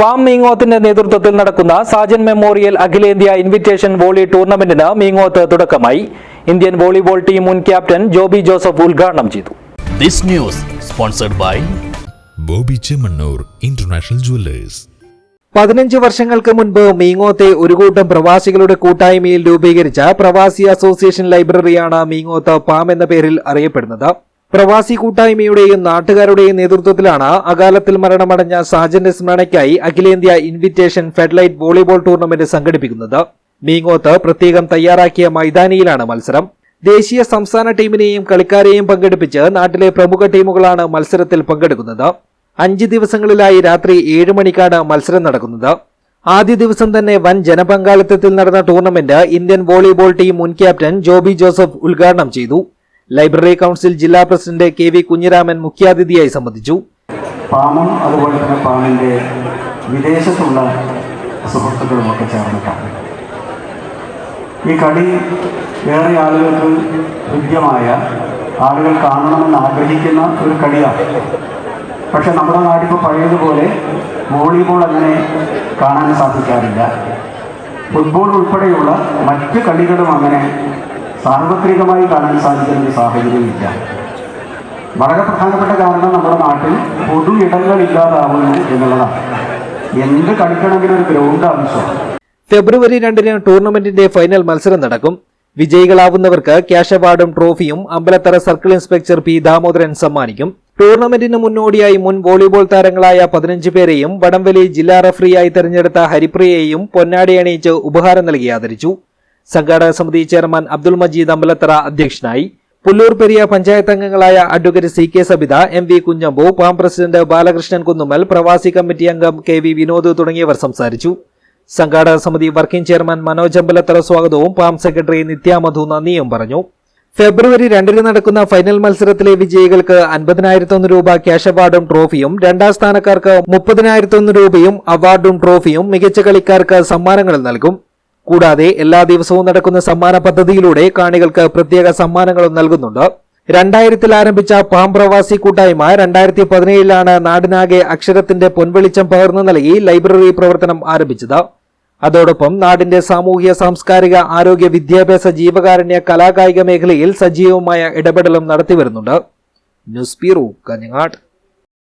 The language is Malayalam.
പാം മീങ്ങോത്തിന്റെ നേതൃത്വത്തിൽ നടക്കുന്ന സാജൻ മെമ്മോറിയൽ അഖിലേന്ത്യാ ഇൻവിറ്റേഷൻ വോളി ടൂർണമെന്റിന് മീങ്ങോത്ത് തുടക്കമായി. ഇന്ത്യൻ വോളിബോൾ ടീം മുൻ ക്യാപ്റ്റൻ ജോബി ജോസഫ് ഉദ്ഘാടനം ചെയ്തു. This news sponsored by Boby Chemmanur international jewellers. പതിനഞ്ച് വർഷങ്ങൾക്ക് മുൻപ് മീങ്ങോത്തെ ഒരു കൂട്ടം പ്രവാസികളുടെ കൂട്ടായ്മയിൽ രൂപീകരിച്ച പ്രവാസി അസോസിയേഷൻ ലൈബ്രറിയാണ് മീങ്ങോത്ത് പാം എന്ന പേരിൽ അറിയപ്പെടുന്നത്. പ്രവാസി കൂട്ടായ്മയുടെയും നാട്ടുകാരുടെയും നേതൃത്വത്തിലാണ് അകാലത്തിൽ മരണമടഞ്ഞ സാജന്റെ സ്മരണയ്ക്കായി അഖിലേന്ത്യാ ഇൻവിറ്റേഷൻ ഫെഡ്ലൈറ്റ് വോളിബോൾ ടൂർണമെന്റ് സംഘടിപ്പിക്കുന്നത്. മീങ്ങോത്ത് പ്രത്യേകം തയ്യാറാക്കിയ മൈതാനിയിലാണ് മത്സരം. ദേശീയ സംസ്ഥാന ടീമിനെയും കളിക്കാരെയും പങ്കെടുപ്പിച്ച് നാട്ടിലെ പ്രമുഖ ടീമുകളാണ് മത്സരത്തിൽ പങ്കെടുക്കുന്നത്. അഞ്ച് ദിവസങ്ങളിലായി രാത്രി ഏഴ് മണിക്കാണ് മത്സരം നടക്കുന്നത്. ആദ്യ ദിവസം തന്നെ വൻ ജനപങ്കാളിത്തത്തിൽ നടന്ന ടൂർണമെന്റ് ഇന്ത്യൻ വോളിബോൾ ടീം മുൻ ക്യാപ്റ്റൻ ജോബി ജോസഫ് ഉദ്ഘാടനം ചെയ്തു. ലൈബ്രറി കൗൺസിൽ ജില്ലാ പ്രസിഡന്റ് കെ വി കുഞ്ഞിരാമൻ മുഖ്യാതിഥിയായി സംബന്ധിച്ചു. പാമം അതുപോലെ തന്നെ പാമിന്റെ വിദേശത്തുള്ള സുഹൃത്തുക്കളുമൊക്കെ ചേർന്നിട്ടാണ് ഈ കളി ഏറെ ആളുകൾക്ക് ഹൃദ്യമായ ആളുകൾ കാണണമെന്ന് ആഗ്രഹിക്കുന്ന ഒരു കളിയാണ്. പക്ഷെ നമ്മുടെ നാട്ടിപ്പോൾ പഴയതുപോലെ വോളിബോൾ അങ്ങനെ കാണാൻ സാധിക്കാറില്ല. ഫുട്ബോൾ ഉൾപ്പെടെയുള്ള മറ്റ് കളികളും അങ്ങനെ സാർവത്രികമായി കാണാൻ സാധിക്കുന്ന ഒരു സാഹചര്യമില്ല. വളരെ പ്രധാനപ്പെട്ട കാരണം നമ്മുടെ നാട്ടിൽ പൊതു ഇടങ്ങൾ ഇല്ലാതാവുന്നു എന്നുള്ളതാണ്. എന്ത് കളിക്കണമെങ്കിലും ഒരു ഗ്രൗണ്ട് ആവശ്യമാണ് ഫെബ്രുവരി രണ്ടിന് ടൂർണമെന്റിന്റെ ഫൈനൽ മത്സരം നടക്കും. വിജയികളാവുന്നവർക്ക് ക്യാഷ് അവാർഡും ട്രോഫിയും Ambalathara circle inspector P Damodaran സമ്മാനിക്കും. ടൂർണമെന്റിന് മുന്നോടിയായി മുൻ വോളിബോൾ താരങ്ങളായ പതിനഞ്ച് പേരെയും വടംവലി ജില്ലാ റഫറിയായി തെരഞ്ഞെടുത്ത ഹരിപ്രിയയെയും പൊന്നാടി അണിയിച്ച് ഉപഹാരം നൽകി ആദരിച്ചു. സംഘാടക സമിതി ചെയർമാൻ അബ്ദുൾ മജീദ് അമ്പലത്തറ അധ്യക്ഷനായി പുല്ലൂർ പെരിയ പഞ്ചായത്ത് അംഗങ്ങളായ advocate C K Sabitha M V Kunhambu Palm president Balakrishnan Kunnummal പ്രവാസി കമ്മിറ്റി അംഗം കെ വി വിനോദ് തുടങ്ങിയവർ സംസാരിച്ചു. സംഘാടക സമിതി വർക്കിംഗ് ചെയർമാൻ മനോജ് അമ്പലത്തറ സ്വാഗതവും പാം സെക്രട്ടറി നിത്യാമധു നന്ദിയും പറഞ്ഞു. ഫെബ്രുവരി രണ്ടിന് നടക്കുന്ന ഫൈനൽ മത്സരത്തിലെ വിജയികൾക്ക് അൻപതിനായിരത്തൊന്ന് രൂപ ക്യാഷ് അവാർഡും ട്രോഫിയും രണ്ടാം സ്ഥാനക്കാർക്ക് മുപ്പതിനായിരത്തൊന്ന് രൂപയും അവാർഡും ട്രോഫിയും മികച്ച കളിക്കാർക്ക് സമ്മാനങ്ങളും നൽകും. കൂടാതെ എല്ലാ ദിവസവും നടക്കുന്ന സമ്മാന പദ്ധതിയിലൂടെ കാണികൾക്ക് പ്രത്യേക സമ്മാനങ്ങളും നൽകുന്നുണ്ട്. രണ്ടായിരത്തിൽ ആരംഭിച്ച പാം പ്രവാസി കൂട്ടായ്മ രണ്ടായിരത്തി പതിനേഴിലാണ് നാടിനാകെ അക്ഷരത്തിന്റെ പൊൻവെളിച്ചം പകർന്നു നൽകി ലൈബ്രറി പ്രവർത്തനം ആരംഭിച്ചത്. അതോടൊപ്പം നാടിന്റെ സാമൂഹ്യ സാംസ്കാരിക ആരോഗ്യ വിദ്യാഭ്യാസ ജീവകാരുണ്യ കലാകായിക മേഖലയിൽ സജീവമായ ഇടപെടലും നടത്തിവരുന്നുണ്ട്. News bureau Kanhangad.